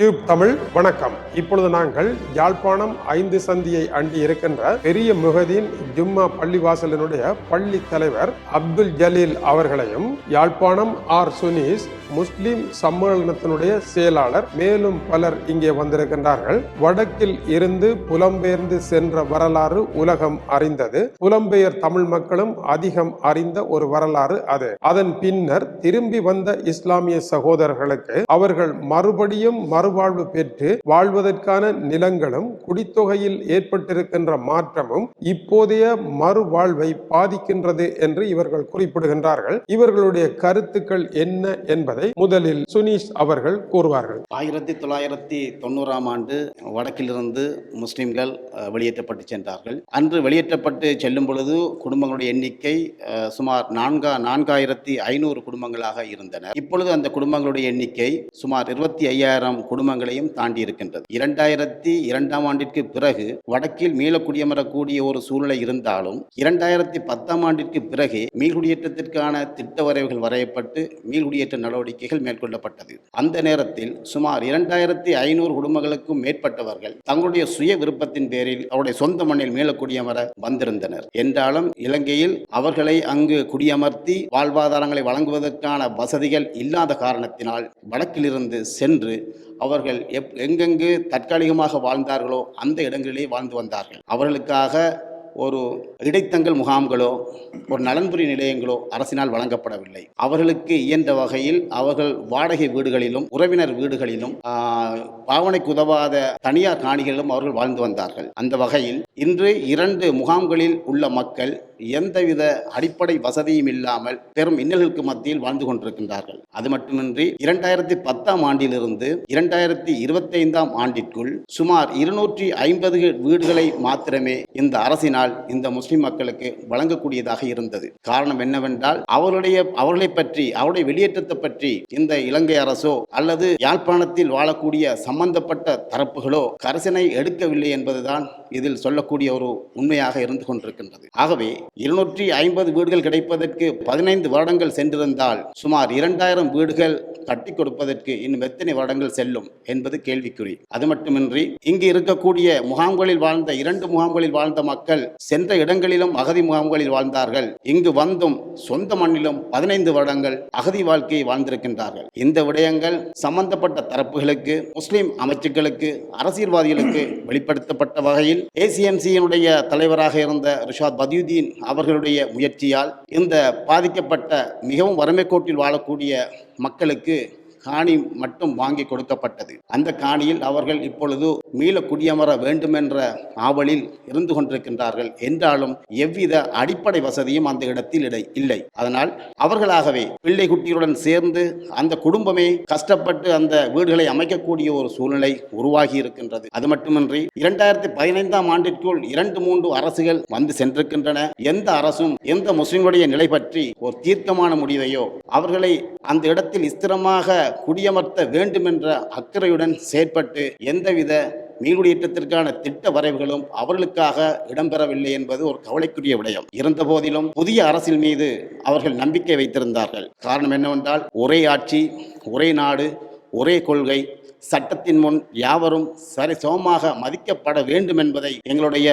Tube Tamil வணக்கம். இப்பொழுது நாங்கள் யாழ்ப்பாணம் ஐந்து சந்தியை அண்டி இருக்கின்ற பெரிய முகதீன் ஜும்மா பள்ளிவாசலினுடைய பள்ளி தலைவர் அப்துல் ஜலீல் அவர்களையும் யாழ்ப்பாணம் ஆர் சுனீஸ் முஸ்லிம் சம்மேளனத்தினுடைய செயலாளர் மேலும் பலர் இங்கே வந்திருக்கின்றார்கள். வடக்கில் இருந்து புலம்பெயர்ந்து சென்ற வரலாறு உலகம் அறிந்தது. புலம்பெயர் தமிழ் மக்களும் அதிகம் அறிந்த ஒரு வரலாறு அது. அதன் பின்னர் திரும்பி வந்த இஸ்லாமிய சகோதரர்களுக்கு அவர்கள் மறுபடியும் மறு மறுவாழ்வு பெற்று வாழ்வதற்கான நிலங்களும் குடித்தொகையில் ஏற்பட்டிருக்கின்ற மாற்றமும் இப்போதைய மறுவாழ்வை பாதிக்கின்றது என்று இவர்கள் குறிப்பிடுகின்றார்கள். இவர்களுடைய கருத்துக்கள் என்ன என்பதை முதலில் சுனீஷ் அவர்கள் கூறுவார்கள். ஆயிரத்தி தொள்ளாயிரத்தி தொண்ணூறாம் ஆண்டு வடக்கிலிருந்து முஸ்லிம்கள் வெளியேற்றப்பட்டு சென்றார்கள். அன்று வெளியேற்றப்பட்டு செல்லும் பொழுது குடும்பங்களுடைய எண்ணிக்கை சுமார் நான்கா நான்காயிரத்தி ஐநூறு குடும்பங்களாக இருந்தன. இப்பொழுது அந்த குடும்பங்களுடைய எண்ணிக்கை சுமார் இருபத்தி ஐயாயிரம் குடும்பங்களையும் தாண்டி இருக்கின்றது இரண்டாயிரத்தி இரண்டாம் ஆண்டிற்கு பிறகு வடக்கில் மீள குடியமரக்கூடிய ஒரு சூழ்நிலை இருந்தாலும் இரண்டாயிரத்தி பத்தாம் ஆண்டிற்கு பிறகு மீள்குடியேற்றத்திற்கான திட்ட வரைவுகள் வரையப்பட்டு மீள்குடியேற்ற நடவடிக்கைகள் மேற்கொள்ளப்பட்டது. அந்த நேரத்தில் சுமார் இரண்டாயிரத்தி ஐநூறு குடும்பங்களுக்கும் மேற்பட்டவர்கள் தங்களுடைய சுய விருப்பத்தின் பேரில் அவருடைய சொந்த மண்ணில் மீள குடியமர வந்திருந்தனர். என்றாலும் இலங்கையில் அவர்களை அங்கு குடியமர்த்தி வாழ்வாதாரங்களை வழங்குவதற்கான வசதிகள் இல்லாத காரணத்தினால் வடக்கிலிருந்து சென்று அவர்கள் எப் எங்கெங்கு தற்காலிகமாக வாழ்ந்தார்களோ அந்த இடங்களிலே வாழ்ந்து வந்தார்கள். அவர்களுக்காக ஒரு இடைத்தங்கல் முகாம்களோ ஒரு நலன்புரி நிலையங்களோ அரசினால் வழங்கப்படவில்லை. அவர்களுக்கு இயன்ற வகையில் அவர்கள் வாடகை வீடுகளிலும் உறவினர் வீடுகளிலும் பாவனைக்கு உதவாத தனியார் காணிகளிலும் அவர்கள் வாழ்ந்து வந்தார்கள். அந்த வகையில் இன்று இரண்டு முகாம்களில் உள்ள மக்கள் எந்தவித அடிப்படை வசதியும் இல்லாமல் பெரும் இன்னல்களுக்கு மத்தியில் வாழ்ந்து கொண்டிருக்கின்றார்கள். அது மட்டுமின்றி இரண்டாயிரத்தி பத்தாம் ஆண்டிலிருந்து இரண்டாயிரத்தி இருபத்தைந்தாம் ஆண்டிற்குள் சுமார் இருநூற்றி ஐம்பது வீடுகளை மாத்திரமே இந்த அரசினால் இந்த முஸ்லிம் மக்களுக்கு வழங்கக்கூடியதாக இருந்தது. காரணம் என்னவென்றால் அவருடைய அவர்களை பற்றி அவருடைய வெளியேற்றத்தை பற்றி இந்த இலங்கை அரசோ அல்லது யாழ்ப்பாணத்தில் வாழக்கூடிய சம்பந்தப்பட்ட தரப்புகளோ கரிசனை எடுக்கவில்லை என்பதுதான் இதில் சொல்லக்கூடிய ஒரு உண்மையாக இருந்து கொண்டிருக்கின்றது. ஆகவே இருநூற்றி ஐம்பது வீடுகள் கிடைப்பதற்கு பதினைந்து வருடங்கள் சென்றிருந்தால் சுமார் இரண்டாயிரம் வீடுகள் கட்டி கொடுப்பதற்கு இன்னும் எத்தனை வருடங்கள் செல்லும் என்பது கேள்விக்குறி. அது மட்டுமின்றி இங்கு இருக்கக்கூடிய முகாம்களில் வாழ்ந்த இரண்டு முகாம்களில் வாழ்ந்த மக்கள் சென்ற இடங்களிலும் அகதி முகாம்களில் வாழ்ந்தார்கள். இங்கு வந்தும் சொந்த மண்ணிலும் பதினைந்து வருடங்கள் அகதி வாழ்க்கையை வாழ்ந்திருக்கின்றார்கள். இந்த விடயங்கள் சம்பந்தப்பட்ட தரப்புகளுக்கு முஸ்லிம் அமைச்சுக்களுக்கு அரசியல்வாதிகளுக்கு வெளிப்படுத்தப்பட்ட வகையில் ஏசிஎம்சியினுடைய தலைவராக இருந்த ரிஷாத் பதியுதீன் அவர்களுடைய முயற்சியால் இந்த பாதிக்கப்பட்ட மிகவும் வறுமை கோட்டில் வாழக்கூடிய மக்களுக்கு காணி மட்டும் வாங்கி கொடுக்கப்பட்டது. அந்த காணியில் அவர்கள் இப்பொழுது மீள குடியமர வேண்டுமென்ற ஆவலில் இருந்து கொண்டிருக்கின்றார்கள். என்றாலும் எவ்வித அடிப்படை வசதியும் அந்த இடத்தில் இல்லை. அதனால் அவர்களாகவே பிள்ளை குட்டிகளுடன் சேர்ந்து அந்த குடும்பமே கஷ்டப்பட்டு அந்த வீடுகளை அமைக்கக்கூடிய ஒரு சூழ்நிலை உருவாகி இருக்கின்றது. அது மட்டுமின்றி இரண்டாயிரத்தி பதினைந்தாம் ஆண்டிற்குள் இரண்டு மூன்று அரசுகள் வந்து சென்றிருக்கின்றன. எந்த அரசும் எந்த முஸ்லிம்களுடைய நிலை பற்றி ஒரு தீர்க்கமான முடிவையோ அவர்களை அந்த இடத்தில் ஸ்திரமாக குடியமர்த்த வேண்டுமென்ற அக்கறையுடன் செயற்பட்டு எந்தவித மீள்குடியேற்றத்திற்கான திட்ட வரைவுகளும் அவர்களுக்காக இடம்பெறவில்லை என்பது ஒரு கவலைக்குரிய விடயம். இருந்த போதிலும் புதிய அரசின் மீது அவர்கள் நம்பிக்கை வைத்திருந்தார்கள். காரணம் என்னவென்றால் ஒரே ஆட்சி ஒரே நாடு ஒரே கொள்கை சட்டத்தின் முன் யாவரும் சரி சமமாக மதிக்கப்பட வேண்டும் என்பதை எங்களுடைய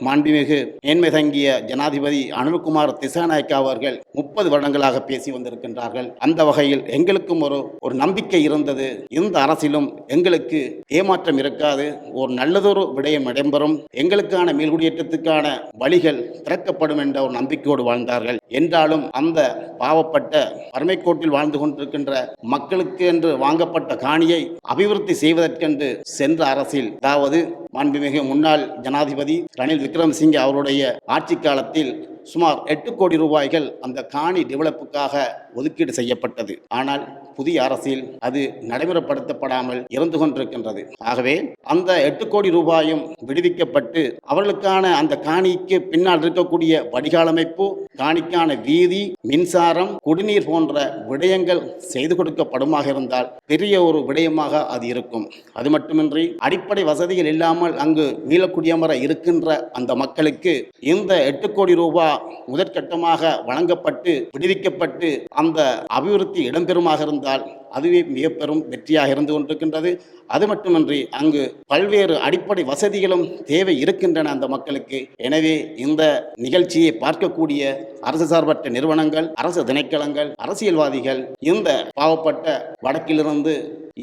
மாண்புமிகு மேன்மை தங்கிய ஜனாதிபதி அனுகுமார் திசாநாயக்கா அவர்கள் முப்பது வருடங்களாக பேசி வந்திருக்கின்றார்கள். அந்த வகையில் எங்களுக்கும் ஒரு ஒரு நம்பிக்கை இருந்தது. இந்த அரசிலும் எங்களுக்கு ஏமாற்றம் இருக்காது. ஒரு நல்லதொரு விடயம் இடம்பெறும். எங்களுக்கான மேல்குடியேற்றத்துக்கான வழிகள் திறக்கப்படும் என்ற ஒரு நம்பிக்கையோடு வாழ்ந்தார்கள். என்றாலும் அந்த பாவப்பட்ட வறுமைக்கோட்டில் வாழ்ந்து கொண்டிருக்கின்ற மக்களுக்கு என்று வாங்கப்பட்ட காணியை அபிவிருத்தி செய்வதற்கென்று சென்ற அரசில் அதாவது மாண்புமிகு முன்னாள் ஜனாதிபதி ரணில் விக்ரமசிங்கே அவருடைய ஆட்சி காலத்தில் சுமார் எட்டு கோடி ரூபாய்கள் அந்த காணி டெவலப்புக்காக ஒதுக்கீடு செய்யப்பட்டது. ஆனால் புதிய அரசில் அது நடைமுறைப்படுத்தப்படாமல் இருந்து கொண்டிருக்கின்றது. ஆகவே அந்த எட்டு கோடி ரூபாயும் விடுவிக்கப்பட்டு அவர்களுக்கான அந்த காணிக்கு பின்னால் இருக்கக்கூடிய வடிகாலமைப்பு காணிக்கான வீதி மின்சாரம் குடிநீர் போன்ற விடயங்கள் செய்து கொடுக்கப்படுமாக இருந்தால் பெரிய ஒரு விடயமாக அது இருக்கும். அது மட்டுமின்றி அடிப்படை வசதிகள் இல்லாமல் அங்கு மீளக்குடியமர இருக்கின்ற அந்த மக்களுக்கு இந்த எட்டு கோடி ரூபாய் முதற்கட்டமாக வழங்கப்பட்டு விடுவிக்கப்பட்டு அந்த அபிவிருத்தி இடம்பெறுமாக இருந்தால் அதுவே மிக பெரும் வெற்றியாக இருந்து கொண்டிருக்கின்றது. அது மட்டுமின்றி அங்கு பல்வேறு அடிப்படை வசதிகளும் தேவை இருக்கின்றன அந்த மக்களுக்கு. எனவே இந்த நிகழ்ச்சியை பார்க்கக்கூடிய அரசு சார்பற்ற நிறுவனங்கள் அரசு திணைக்களங்கள் அரசியல்வாதிகள் இந்த பாவப்பட்ட வடக்கிலிருந்து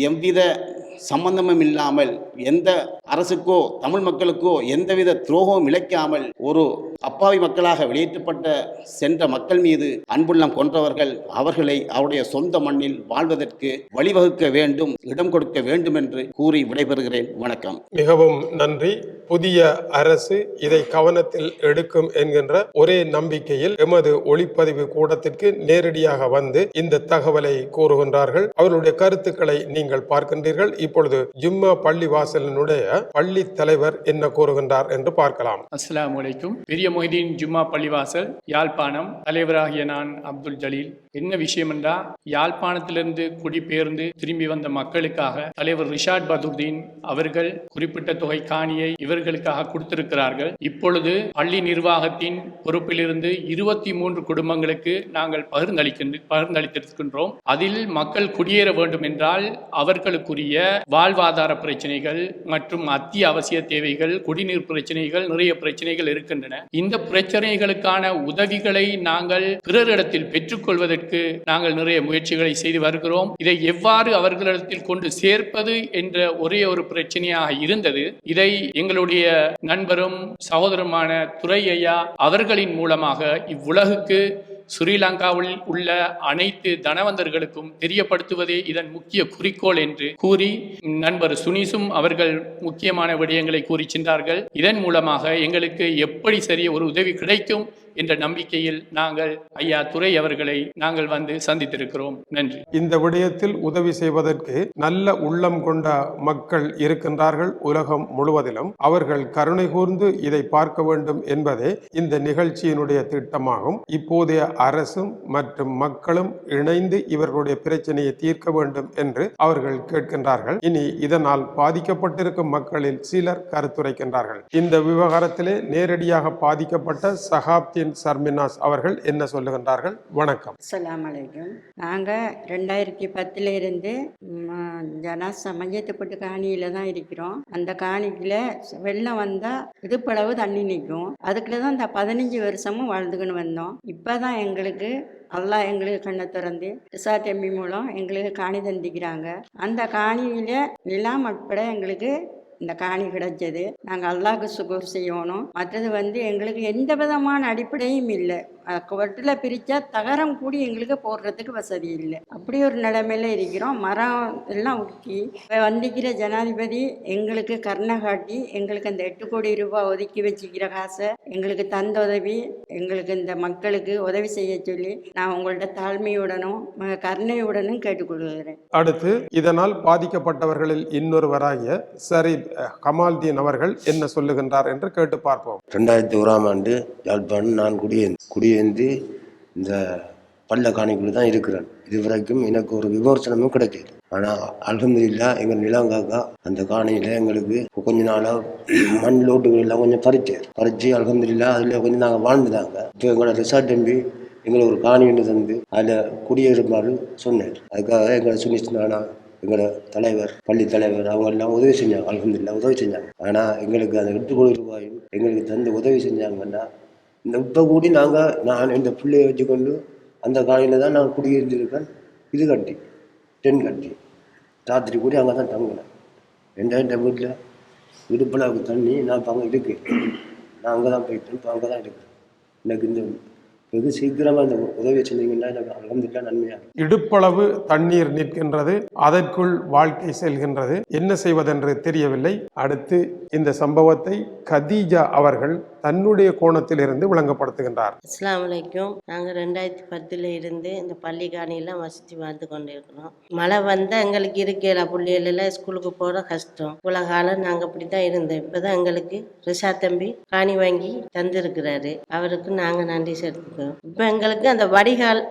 எவ்வித சம்பந்தமும் இல்லாமல் எந்த அரசுக்கோ தமிழ் மக்களுக்கோ எந்தவித துரோகமும் இழைக்காமல் ஒரு அப்பாவி மக்களாக வெளியேற்றப்பட்ட சென்ற மக்கள் மீது அன்புள்ளம் கொன்றவர்கள் அவர்களை அவருடைய சொந்த மண்ணில் வாழ்வதற்கு வழிவகுக்க வேண்டும் இடம் கொடுக்க வேண்டும் என்று கூறி விடைபெறுகிறேன். வணக்கம். மிகவும் நன்றி. புதிய அரசு இதை கவனத்தில் எடுக்கும் என்கின்ற ஒரே நம்பிக்கையில் எமது ஒளிப்பதிவு கூடத்திற்கு நேரடியாக வந்து இந்த தகவலை கூறுகின்றார்கள். அவர்களுடைய கருத்துக்களை நீங்கள் பார்க்கின்றீர்கள். இப்பொழுது ஜும்மா பள்ளி வாசலினுடைய பள்ளி தலைவர் என்ன கூறுகின்றார் என்று பார்க்கலாம். அஸ்ஸலாமு அலைக்கும். பெரிய மொஹிதீன் ஜும்மா பள்ளிவாசல் யாழ்ப்பாணம். தலைவராகிய நான் அப்துல் ஜலீல். என்ன விஷயம் என்றா யாழ்ப்பாணத்திலிருந்து குடிபெயர்ந்து திரும்பி வந்த மக்களுக்காக தலைவர் ரிஷாட் பதுர்தீன் அவர்கள் குறிப்பிட்ட தொகை காணியை இவர்களுக்காக கொடுத்திருக்கிறார்கள். இப்பொழுது பள்ளி நிர்வாகத்தின் பொறுப்பிலிருந்து இருபத்தி மூன்று குடும்பங்களுக்கு நாங்கள் பகிர்ந்தளிக்கின்ற பகிர்ந்தளித்திருக்கின்றோம். அதில் மக்கள் குடியேற வேண்டும் என்றால் அவர்களுக்குரிய வாழ்வாதார பிரச்சனைகள் மற்றும் அத்தியாவசிய தேவைகள் குடிநீர் பிரச்சனைகள் நிறைய பிரச்சனைகள் இருக்கின்றன. இந்த பிரச்சனைகளுக்கான உதவிகளை நாங்கள் பிறரிடத்தில் பெற்றுக்கொள்வதற்கு நாங்கள் நிறைய முயற்சிகளை செய்து வருகிறோம். இதை எவ்வாறு அவர்களிடத்தில் கொண்டு சேர்ப்பது என்ற ஒரே ஒரு பிரச்சனையாக இருந்தது. இதை எங்களுடைய நண்பரும் சகோதரமான துறை ஐயா அவர்களின் மூலமாக இவ்வுலகுக்கு ஸ்ரீலங்காவில் உள்ள அனைத்து தனவந்தர்களுக்கும் தெரியப்படுத்துவதே இதன் முக்கிய குறிக்கோள் என்று கூறி நண்பர் சுனிசும் அவர்கள் முக்கியமான விடயங்களை கூறி சென்றார்கள். இதன் மூலமாக எங்களுக்கு எப்படி சரிய ஒரு உதவி கிடைக்கும் என்ற நம்பிக்கையில் நாங்கள் ஐயா துறை அவர்களை நாங்கள் வந்து சந்தித்திருக்கிறோம். நன்றி. இந்த விடயத்தில் உதவி செய்வதற்கு நல்ல உள்ளம் கொண்ட மக்கள் இருக்கின்றார்கள் உலகம் முழுவதிலும். அவர்கள் கருணை கூர்ந்து இதை பார்க்க வேண்டும் என்பதே இந்த நிகழ்ச்சியினுடைய திட்டமாகும். இப்போதைய அரசும் மற்றும் மக்களும் இணைந்து இவர்களுடைய பிரச்சனையை தீர்க்க வேண்டும் என்று அவர்கள் கேட்கின்றார்கள். இனி இதனால் பாதிக்கப்பட்டிருக்கும் மக்களில் சிலர் கருத்துரைக்கின்றார்கள். இந்த விவகாரத்திலே நேரடியாக பாதிக்கப்பட்ட சகாப்தின் சர்மினாஸ் அவர்கள் என்ன சொல்லுகின்றார்கள்? வணக்கம். அஸ்ஸலாமு அலைக்கும் நாங்கள் ரெண்டாயிரத்தி பத்துல இருந்து ஜனா ஜனாசா காணியில காணியில் தான் இருக்கிறோம். அந்த காணிக்குல வெள்ளம் வந்தால் இதுப்பளவு தண்ணி நிற்கும் அதுக்குள்ள தான் இந்த பதினஞ்சு வருஷமும் வாழ்ந்துக்கின்னு வந்தோம். இப்போ தான் எங்களுக்கு அல்லாஹ் எங்களுக்கு கண்ணை திறந்து இசா எம்பி மூலம் எங்களுக்கு காணி தந்திக்கிறாங்க. அந்த காணியில் நிலம் உட்பட எங்களுக்கு இந்த காணி கிடைச்சது. நாங்கள் அல்லாஹ்க்கு சுகர் செய்யணும். மற்றது வந்து எங்களுக்கு எந்த விதமான அடிப்படையும் இல்லை. கொட்டில் பிரித்தா தகரம் கூடி எங்களுக்கு போடுறதுக்கு வசதி இல்லை. அப்படி ஒரு நிலைமையில இருக்கிறோம். மரம் எல்லாம் இப்போ வந்திக்கிற ஜனாதிபதி எங்களுக்கு கருணை காட்டி எங்களுக்கு அந்த எட்டு கோடி ரூபாய் ஒதுக்கி வச்சுக்கிற காசை எங்களுக்கு தந்த உதவி எங்களுக்கு இந்த மக்களுக்கு உதவி செய்ய சொல்லி நான் உங்கள்ட்ட தாழ்மையுடனும் கருணையுடனும் கேட்டுக்கொள்கிறேன். அடுத்து இதனால் பாதிக்கப்பட்டவர்களில் இன்னொருவராகிய சரீப் அஹ், கமால்தீன் அவர்கள் என்ன சொல்லுகின்றார் என்று கேட்டு பார்ப்போம். ரெண்டாயிரத்தி ஓராம் ஆண்டு யாழ்ப்பாணம் நான் குடியேந்து சேர்ந்து இந்த பள்ள காணிக்குள்ள தான் இருக்கிறேன். இது வரைக்கும் எனக்கு ஒரு விமர்சனமும் கிடைக்கல. ஆனால் அல்ஹம்துலில்லாஹ் எங்கள் நிலங்காக்கா அந்த காணியில் எங்களுக்கு கொஞ்ச நாளாக மண் லோட்டுகள் எல்லாம் கொஞ்சம் பறிச்சார் பறித்து அல்ஹம்துலில்லாஹ் அதில் கொஞ்சம் நாங்கள் வாழ்ந்துட்டாங்க இப்போ எங்களோட ரிசார்ட் நம்பி எங்களுக்கு ஒரு காணி ஒன்று தந்து அதில் குடியேறுமாறு சொன்னார். அதுக்காக எங்களை சுனிஷ்ணானா எங்களோட தலைவர் பள்ளி தலைவர் அவங்க எல்லாம் உதவி செஞ்சாங்க அல்ஹம்துலில்லாஹ் உதவி செஞ்சாங்க. ஆனால் எங்களுக்கு அந்த எட்டு கோடி ரூபாயும் எங்களுக்கு தந்து உதவி செஞ்சாங்கன்னா இப்போ கூடி நாங்கள் நான் இந்த பிள்ளையை வச்சுக்கொண்டு அந்த காலையில் தான் நான் குடியிருந்திருக்கேன். இது கட்டி டென் கட்டி. ராத்திரி கூடி அங்கே தான் தங்கினேன். ரெண்டாயிரம் வீட்டில் இடுப்பளவுக்கு தண்ணி நான் இப்போ அங்கே இருக்கு நான் அங்கே தான் போயிட்டேன் இப்போ அங்கே தான் இருக்கிறேன் எனக்கு இந்த வெகு சீக்கிரமாக இந்த உதவி செஞ்சீங்கன்னா எனக்கு அலந்துட்டா நன்மையாக இருக்கும். இடுப்பளவு தண்ணீர் நிற்கின்றது அதற்குள் வாழ்க்கை செல்கின்றது. என்ன செய்வதென்று தெரியவில்லை. அடுத்து இந்த சம்பவத்தை கதீஜா அவர்கள் தன்னுடைய கோணத்திலிருந்து விளங்கப்படுத்துகின்றார். அஸ்லாம் வலைக்கும் நாங்கள் ரெண்டாயிரத்தி பத்தில் இருந்து இந்த பள்ளி காணியெல்லாம் வசித்து வாழ்ந்து கொண்டிருக்கிறோம். மழை வந்தால் எங்களுக்கு இருக்கல பிள்ளைகளெல்லாம் ஸ்கூலுக்கு போகிற கஷ்டம். இவ்வளோ காலம் நாங்கள் அப்படி தான் இருந்தோம். இப்போ தான் எங்களுக்கு ரிஷா தம்பி காணி வாங்கி தந்திருக்கிறாரு. அவருக்கு நாங்கள் நன்றி செலுத்துக்கிறோம் இப்போ எங்களுக்கு அந்த வடிகால்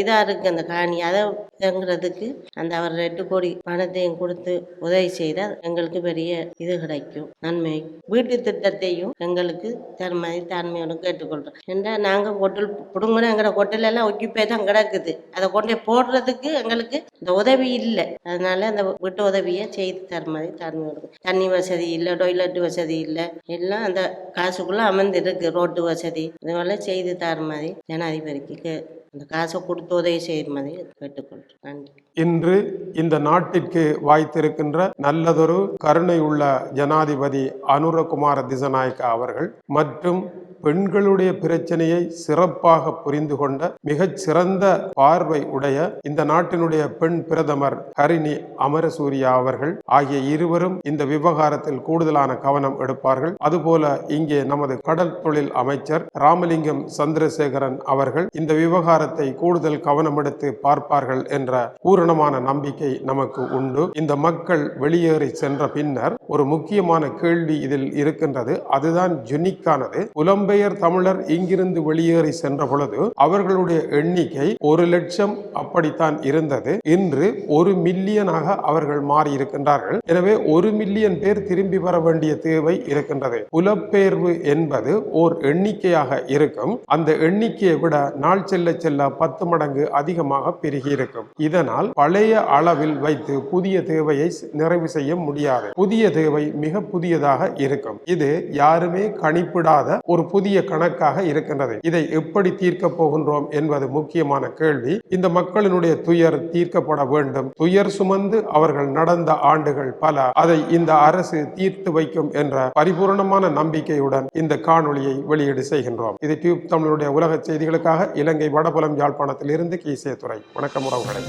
இதாக இருக்குது அந்த காணி. அதை தங்குறதுக்கு அந்த அவர் ரெண்டு கோடி பணத்தையும் கொடுத்து உதவி செய்தால் எங்களுக்கு பெரிய இது கிடைக்கும் நன்மை. வீட்டு திட்டத்தையும் எங்களுக்கு தன்மை தாழ்மையோட கேட்டுக்கொள்கிறோம் ஏன்னா நாங்கள் ஹோட்டல் பிடுங்கணும் எங்களோட ஹோட்டல் எல்லாம் ஒக்கிப்பே தான் கிடக்குது. அதை கொண்டு போடுறதுக்கு எங்களுக்கு இந்த உதவி இல்லை. அதனால அந்த வீட்டு உதவியை செய்து தர மாதிரி தாழ்மையோட தண்ணி வசதி இல்லை டொய்லெட் வசதி இல்லை. எல்லாம் அந்த காசுக்குள்ளே அமர்ந்திருக்கு ரோட்டு வசதி. இதுவெல்லாம் செய்து தர மாதிரி ஜனாதிபதிக்கு அந்த காசை கொடுத்து உதவி செய்கிற நன்றி. இன்று இந்த நாட்டிற்கு வாய்த்திருக்கின்ற நல்லதொரு கருணையுள்ள ஜனாதிபதி அனுரகுமார திசநாயக்கா அவர்கள் மற்றும் பெண்களுடைய பிரச்சனையை சிறப்பாக புரிந்து கொண்ட மிகச் சிறந்த பார்வை உடைய இந்த நாட்டினுடைய பெண் பிரதமர் ஹரிணி அமரசூரியா அவர்கள் ஆகிய இருவரும் இந்த விவகாரத்தில் கூடுதலான கவனம் எடுப்பார்கள். அதுபோல இங்கே நமது கடல் தொழில் அமைச்சர் ராமலிங்கம் சந்திரசேகரன் அவர்கள் இந்த விவகாரத்தை கூடுதல் கவனம் எடுத்து பார்ப்பார்கள் என்ற பூரணமான நம்பிக்கை நமக்கு உண்டு. இந்த மக்கள் வெளியேறி சென்ற பின்னர் ஒரு முக்கியமான கேள்வி இதில் இருக்கின்றது. அதுதான் ஜுனிக்கானது. புலம்பெயர் தமிழர் இங்கிருந்து வெளியேறி சென்ற பொழுது அவர்களுடைய எண்ணிக்கை ஒரு லட்சம் அப்படித்தான் இருந்தது. இன்று ஒரு மில்லியனாக அவர்கள் மாறி இருக்கின்றார்கள் எனவே ஒரு மில்லியன் பேர் திரும்பி வர வேண்டிய தேவை இருக்கின்றது. புலப்பெயர்வு என்பது ஓர் எண்ணிக்கையாக இருக்கும். அந்த எண்ணிக்கையை விட நாள் செல்ல செல்ல பத்து மடங்கு அதிகமாக பெருகி இருக்கும். இதனால் பழைய அளவில் வைத்து புதிய தேவையை நிறைவு செய்ய முடியாது. புதிய தேவை மிக புதியதாக இருக்கும். இது யாருமே கணிப்பிடாத ஒரு புதிய கணக்காக இருக்கின்றது. இதை எப்படி தீர்க்க போகின்றோம் என்பது முக்கியமான கேள்வி. இந்த மக்களினுடைய துயர் தீர்க்கப்பட வேண்டும். துயர் சுமந்து அவர்கள் நடந்த ஆண்டுகள் பல. அதை இந்த அரசு தீர்த்து வைக்கும் என்ற பரிபூர்ணமான நம்பிக்கையுடன் இந்த காணொளியை வெளியீடு செய்கின்றோம். இது டியூப் தமிழுடைய உலக செய்திகளுக்காக இலங்கை வடபுலம் யாழ்ப்பாணத்தில் இருந்து கீசே துறை வணக்கம் உறவுகளை.